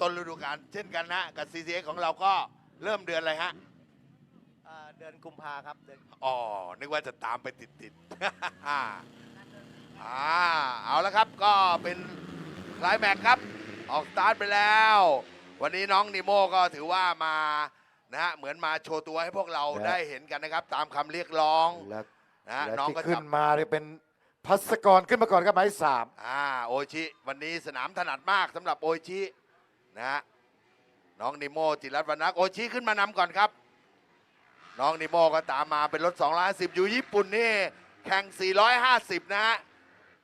ต้นฤดูกาลเช่นกันนะ กับ CCX ของเราก็เริ่มเดือนอะไรฮะอ่าเดือนกุมภาครับเดือนอ๋อ นึกว่าจะตามไปติดติดๆอ่า เอาละครับ ก็เป็นคลายแม็กซ์ครับ ออกสตาร์ทไปแล้ว วันนี้น้องนิโมก็ถือว่ามานะฮะ เหมือนมาโชว์ตัวให้พวกเราและได้เห็นกันนะครับ ตามคำเรียกร้องและนะฮะและน้องที่ก็ขึ้จับ นมาเนี่ยเป็นพัสกรขึ้นมาก่อนครับหมายสาม อ่า โอชิ วันนี้สนามถนัดมากสำหรับโอชิ นะฮะน้องนิโมจิรัตน์วรรณักโอชิขึ้นมานำก่อนครับ น้องนิโมก็ตามมาเป็นรถ250 อยู่ญี่ปุ่นนี่แข่ง 450 นะฮะ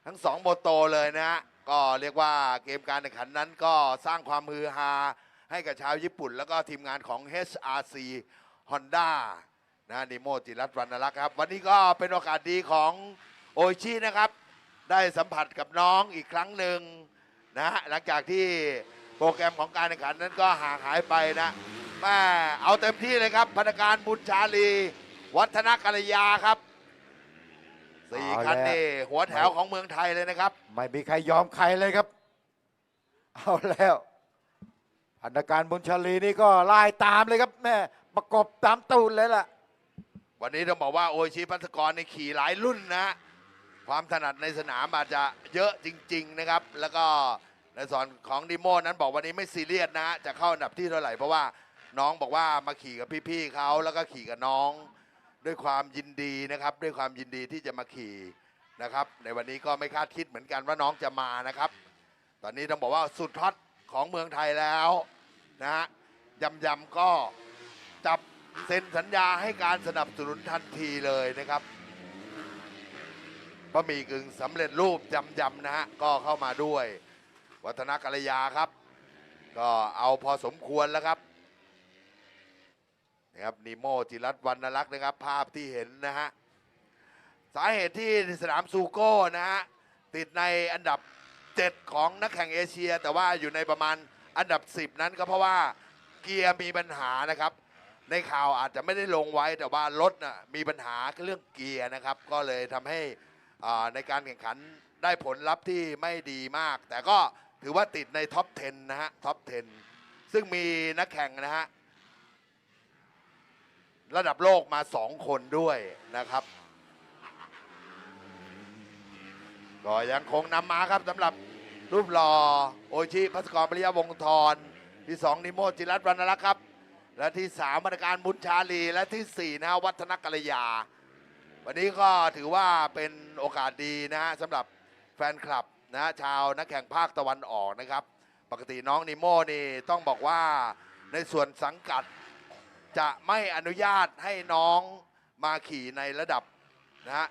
ทั้งสองโมโตเลยนะฮะก็เรียกว่าเกมการแข่งขันนั้นก็สร้างความฮือฮาให้กับชาวญี่ปุ่น แล้วก็ทีมงานของ HRC Honda นะนิโมจิรัตน์วรรณรักษ์ครับ วันนี้ก็เป็นโอกาสดีของโอชินะครับ ได้สัมผัสกับน้องอีกครั้งหนึ่งนะฮะหลังจากที่ โปรแกรมของการแข่งขันนั้นก็ห่างหายไปนะแม่เอาเต็มที่เลยครับพนักงานบุญชาลี วัฒนกัลยาครับสี่คันนี่หัวแถวของเมืองไทยเลยนะครับ ไม่มีใครยอมใครเลยครับ เอาแล้วพันธการบุญชาลีนี่ก็ไล่ตามเลยครับแม่ประกบตามตูนเลยล่ะ วันนี้ต้องบอกว่าโออิชิพัสกรในขี่หลายรุ่นนะฮะความถนัดในสนามอาจจะเยอะจริง ๆ นะครับ แล้วก็ ในส่วนของดิโมนั้นบอกวันนี้ไม่ซีเรียสนะจะเข้าอันดับที่เท่าไหร่เพราะว่าน้องบอกว่ามาขี่กับพี่ๆเขาแล้วก็ขี่กับน้อง ด้วยความยินดีนะครับ ด้วยความยินดีที่จะมาขี่นะครับ ในวันนี้ก็ไม่คาดคิดเหมือนกันว่าน้องจะมานะครับ ตอนนี้ต้องบอกว่าสุดฮอตของเมืองไทยแล้วนะฮะยำยำก็จับเซ็นสัญญาให้การสนับสนุนทันทีเลยนะครับก็มีกึ่งสำเร็จรูปยำยำนะฮะก็เข้ามาด้วย วัฒนกัลยาครับ ก็เอาพอสมควรแล้วครับนะครับนีโมจิรัตวรรณลักษณ์นะครับ ภาพที่เห็นนะฮะสาเหตุที่สนามซูโก้นะฮะติดในอันดับ 7 ของนักแข่งเอเชีย แต่ว่าอยู่ในประมาณอันดับ 10 นั้นก็เพราะว่าเกียร์มีปัญหานะครับ ในข่าวอาจจะไม่ได้ลงไว้แต่ว่ารถน่ะมีปัญหาเรื่องเกียร์นะครับ ก็เลยทำให้อ่าในการแข่งขันได้ผลลัพธ์ที่ไม่ดีมาก แต่ก็ ถือว่าติดในท็อป 10 นะฮะ ท็อป 10 ซึ่งมีนักแข่งนะฮะ ระดับโลกมา 2 คนด้วยนะครับ ก็ยังคงนำมาครับสำหรับรูปหล่อโอชิพัสกรปริยาวงศ์ธรที่ 2 นิโมจิรัตน์วรรณรักษ์ครับ และที่3มาตรการบุญชาลี และที่ 4 นะฮะวัฒนกัลยา วันนี้ก็ถือว่าเป็นโอกาสดีนะฮะสำหรับแฟนคลับ นะชาวนักแข่งภาคตะวันออกนะครับ ปกติน้องนิโมนี่ต้องบอกว่าในส่วนสังกัดจะไม่อนุญาตให้น้องมาขี่ในระดับนะฮะ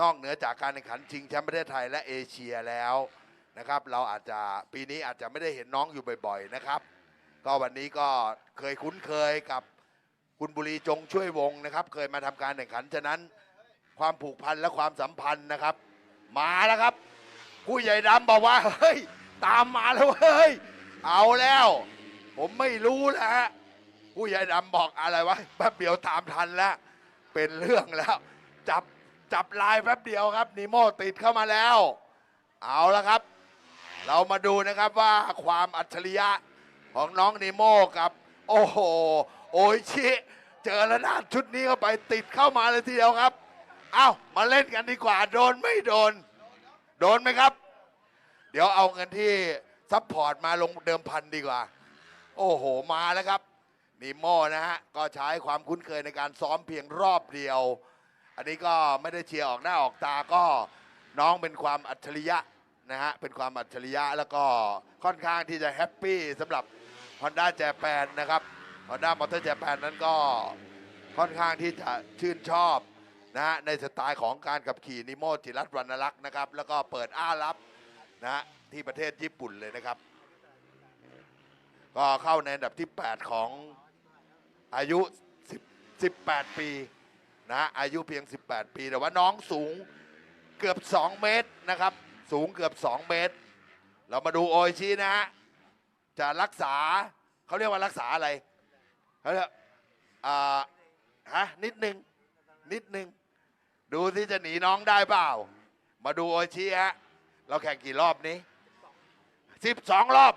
นอกเหนือจากการแข่งขันชิงแชมป์ประเทศไทยและเอเชียแล้วนะครับ เราอาจจะปีนี้อาจจะไม่ได้เห็นน้องอยู่บ่อย ๆ นะครับ ก็วันนี้ก็เคยคุ้นเคยกับคุณบุรีจงช่วยวงนะครับ เคยมาทำการแข่งขันฉะนั้นความผูกพันและความสัมพันธ์นะครับ มาแล้วครับ ผู้ใหญ่ดำบอกว่าเฮ้ยตามมาแล้วเฮ้ยเอาแล้ว ผมไม่รู้แล้ว ผู้ใหญ่ดำบอกอะไรวะแป๊บเดียวตามทันแล้ว เป็นเรื่องแล้ว จับจับลายแป๊บเดียวครับนีโมติดเข้ามาแล้ว เอาละครับ เรามาดูนะครับว่าความอัจฉริยะของน้องนีโมกับ โอ้โหโออิชิเจอระนาดชุดนี้เข้าไปติดเข้ามาเลยทีเดียวครับ เอ้ามาเล่นกันดีกว่าโดนไม่โดน โดนไหมครับ เดี๋ยวเอาเงินที่ซัพพอร์ตมาลงเดิมพันดีกว่า โอ้โห มาแล้วครับ นีโมนะฮะ ก็ใช้ความคุ้นเคยในการซ้อมเพียงรอบเดียว อันนี้ก็ไม่ได้เชียร์ออกหน้าออกตาก็น้องเป็นความอัจฉริยะนะฮะ เป็นความอัจฉริยะแล้วก็ค่อนข้างที่จะแฮปปี้สำหรับ Honda j a p a n นะครับ Honda Motor Japan นั้นก็ค่อนข้างที่จะชื่นชอบ นะฮะในสไตล์ของการขับขี่นิโมจิรัตน์วรรณลักษณ์นะครับ แล้วก็เปิดอ้ารับนะฮะที่ประเทศญี่ปุ่นเลยนะครับ ก็เข้าในอันดับที่ 8 ของอายุ10 18 ปีนะฮะอายุเพียง 18 ปี แต่ว่าน้องสูงเกือบ 2 เมตรนะครับ สูงเกือบ 2 เมตร เรามาดูโอชินะฮะจะรักษาเขาเรียกว่ารักษาอะไรเขาเรียกอ่าฮะนิดนึงนิดนึง ดูที่จะหนีน้องได้เปล่า มาดูโอชิฮะ เราแข่งกี่รอบนี้ 12 รอบ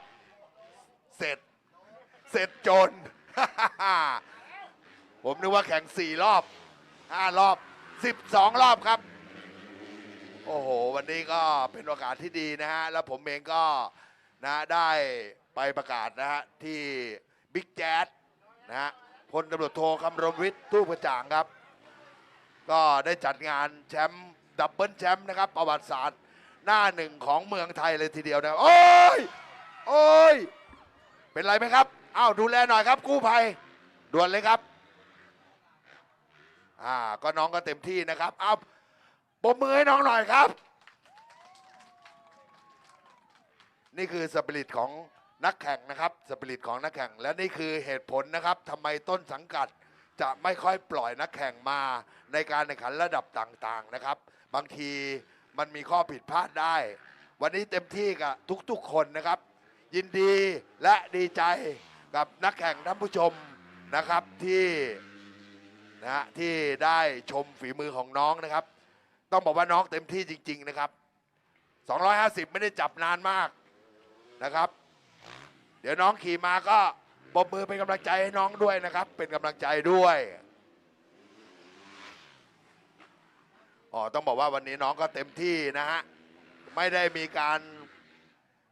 เสร็จ เสร็จจน ผมนึกว่าแข่งสี่รอบห้ารอบสิบสองรอบครับ โอ้โห วันนี้ก็เป็นโอกาสที่ดีนะฮะ แล้วผมเองก็นะได้ไปประกาศนะฮะ ที่บิ๊กแจ๊ดนะฮะพลตำรวจโทคำรมวิทย์ตู้กระจ่างครับ ก็ได้จัดงานแชมป์ดับเบิลแชมป์นะครับ ประวัติศาสตร์หน้าหนึ่งของเมืองไทยเลยทีเดียวนะ โอ้ย โอ้ย เป็นไรไหมครับอ้าวดูแลหน่อยครับกู้ภัยด่วนเลยครับ อ่า ก็น้องก็เต็มที่นะครับเอาปมมือให้น้องหน่อยครับ นี่คือสปิริตของนักแข่งนะครับ สปิริตของนักแข่ง และนี่คือเหตุผลนะครับทำไมต้นสังกัด จะไม่ค่อยปล่อยนักแข่งมาในการแข่งขันระดับต่างๆนะครับ บางทีมันมีข้อผิดพลาดได้ วันนี้เต็มที่กับทุกๆคนนะครับ ยินดีและดีใจกับนักแข่งท่านผู้ชมนะครับที่นะฮะที่ได้ชมฝีมือของน้องนะครับ ต้องบอกว่าน้องเต็มที่จริง ๆนะครับ 250 ไม่ได้จับนานมากนะครับ เดี๋ยวน้องขี่มาก็ ปรบมือเป็นกำลังใจให้น้องด้วยนะครับ เป็นกำลังใจด้วยอ๋อต้องบอกว่าวันนี้น้องก็เต็มที่นะฮะไม่ได้มีการ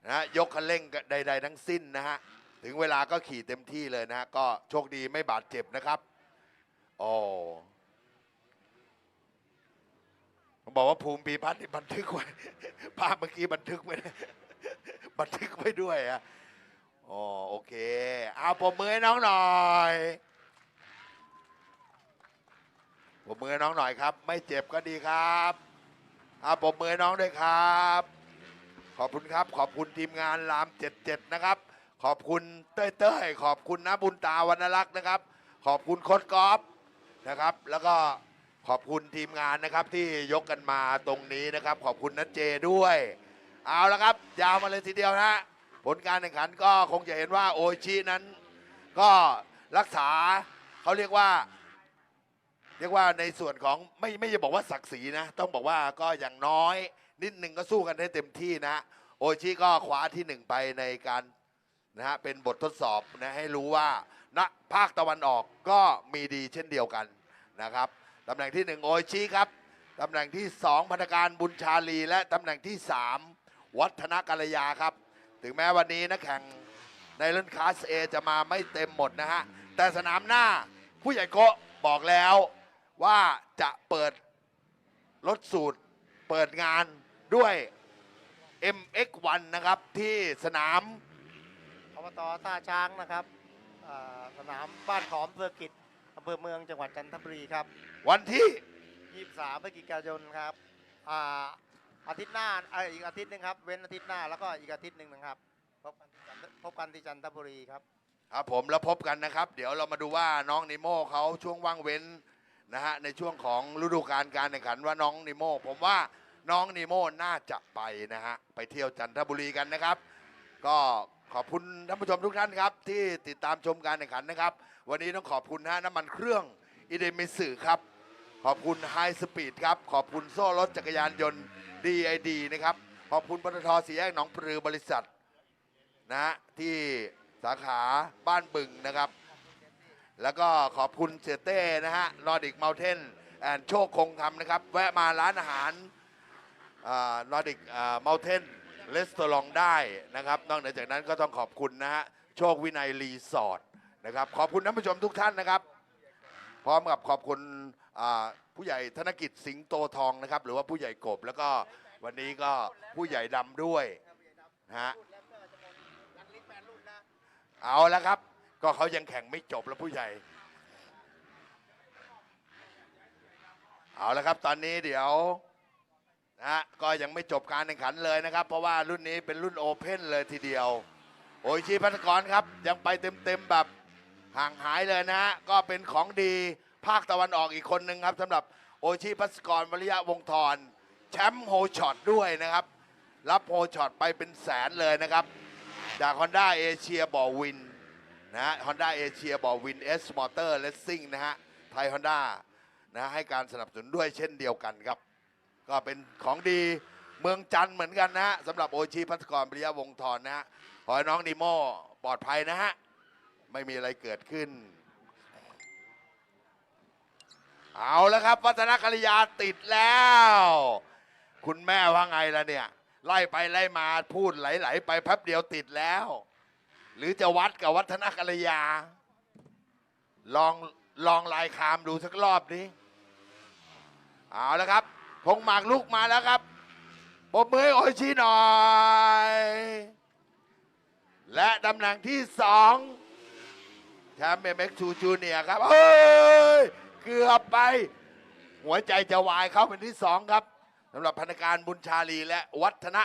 นะยกคันเร่งใด ๆ ทั้งสิ้นนะฮะถึงเวลาก็ขี่เต็มที่เลยนะฮะก็โชคดีไม่บาดเจ็บนะครับอ๋อผมบอกว่าภูมิปีพัฒน์นี่บันทึกไว้ภาพเมื่อกี้บันทึกไว้บันทึกไว้ด้วยอะ อ๋อโอเค เอาปมมือให้น้องหน่อยปมมือให้น้องหน่อยครับ ไม่เจ็บก็ดีครับเอาปมมือให้น้องด้วยครับ ขอบคุณครับ ขอบคุณทีมงานราม77นะครับ ขอบคุณเต้ยเต้ยขอบคุณนะบุญตาวรรณรักษ์นะครับ ขอบคุณโค้ดกอล์ฟนะครับ แล้วก็ขอบคุณทีมงานนะครับที่ยกกันมาตรงนี้นะครับ ขอบคุณนัทเจด้วย เอาละครับ ยาวมาเลยทีเดียวนะ ผลการแข่งขันก็คงจะเห็นว่าโออิชินั้น ก็รักษาเขาเรียกว่า เรียกว่าในส่วนของไม่ไม่จะบอกว่าศักดิ์ศรีนะ ต้องบอกว่าก็อย่างน้อย นิดหนึ่งก็สู้กันได้เต็มที่นะ โออิชิก็คว้าที่หนึ่งไปในการนะฮะเป็นบททดสอบนะให้รู้ว่าณภาคตะวันออกก็มีดีเช่นเดียวกันนะครับตำแหน่งที่หนึ่งโออิชิครับตำแหน่งที่สองพันธการบุญชาลี และตำแหน่งที่สามวัฒนกัลยาครับ ถึงแม้วันนี้นักแข่งในรุ่นคลาส A จะมาไม่เต็มหมดนะฮะ แต่สนามหน้าผู้ใหญ่โกะบอกแล้วว่าจะเปิดรถสูตรเปิดงานด้วย MX1 นะครับที่สนามอบตท่าช้างนะครับอ่าสนามบ้านขอมเซอร์กิตอำเภอเมืองจังหวัดจันทบุรีครับ วันที่ 23พฤศจิกายนครับ อาทิตย์หน้าอ่าอีกอาทิตย์หนึ่งครับ เว้นอาทิตย์หน้าแล้วก็อีกอาทิตย์หนึ่งนะครับ พบกันที่จันทพบกันที่จันทบุรีครับ ครับผมแล้วพบกันนะครับ เดี๋ยวเรามาดูว่าน้องนิโม่เขาช่วงว่างเว้นนะฮะในช่วงของฤดูกาลการแข่งขันว่าน้องนิโม่ผมว่าน้องนิโม่น่าจะไปนะฮะไปเที่ยวจันทบุรีกันนะครับ ก็ขอบคุณท่านผู้ชมทุกท่านครับ ที่ติดตามชมการแข่งขันนะครับ วันนี้ต้องขอบคุณนะน้ำมันเครื่องอิเดมิสึครับ ขอบคุณไฮสปีดครับ ขอบคุณโซ่รถจักรยานยนต์ DID นะครับขอบคุณปตทสีแยกหนองปลือบริษัทนะที่สาขาบ้านบึงนะครับ แล้วก็ขอบคุณเสียเต้นะฮะนอดิกเมลเทนแอนโชคคงคำนะครับ แวะมาร้านอาหารนอดิกเมลเทนเลสโตรองได้นะครับ นอกเหนือจากนั้นก็ต้องขอบคุณนะฮะโชควินัยรีสอร์ทนะครับ ขอบคุณท่านผู้ชมทุกท่านนะครับ พร้อมกับขอบคุณผู้ใหญ่ธนกิจสิงโตทองนะครับ หรือว่าผู้ใหญ่กบ แล้วก็วันนี้ก็ผู้ใหญ่ดำด้วยนะฮะเอาแล้วครับ ก็เขายังแข่งไม่จบแล้วผู้ใหญ่ เอาแล้วครับ ตอนนี้เดี๋ยวนะฮะก็ยังไม่จบการแข่งขันเลยนะครับ เพราะว่ารุ่นนี้เป็นรุ่นโอเพ่นเลยทีเดียว โอชิพัฒกรครับ ยังไปเต็มๆแบบ ห่างหายเลยนะฮะก็เป็นของดีภาคตะวันออกอีกคนหนึ่งครับสำหรับโอชิพัฒกรวริยะวงศ์ธรแชมป์โฮช็อตด้วยนะครับ รับโฮช็อตไปเป็นแสนเลยนะครับ จาก Honda เอเชียบอวินนะฮะ Honda เอเชียบอวิน S Motor Racing นะฮะไทย Honda นะให้การสนับสนุนด้วยเช่นเดียวกันครับ ก็เป็นของดีเมืองจันทร์เหมือนกันนะฮะสำหรับโอชีพัฒกรปริยะวงศ์ธรนะฮะขอให้น้องนิโมปลอดภัยนะฮะ ไม่มีอะไรเกิดขึ้น เอาแล้วครับวัฒนกริยาติดแล้ว คุณแม่ว่าไงล่ะเนี่ย ไล่ไปไล่มาพูดไหลๆไปแป๊บเดียวติดแล้ว หรือจะวัดกับวัฒนกริยา ลองลองลายคามดูสักรอบนี้เอาแล้วครับพงหมากลูกมาแล้วครับปมมือให้โอชิหน่อย และตำแหน่งที่สอง ชมป์เอ็มเอ็กซ์ทูจูเนียครับเฮ้ยเกือบไป หัวใจจะวายเข้าเป็นที่สองครับสำหรับพนักงานบุญชาลีและวัฒนะ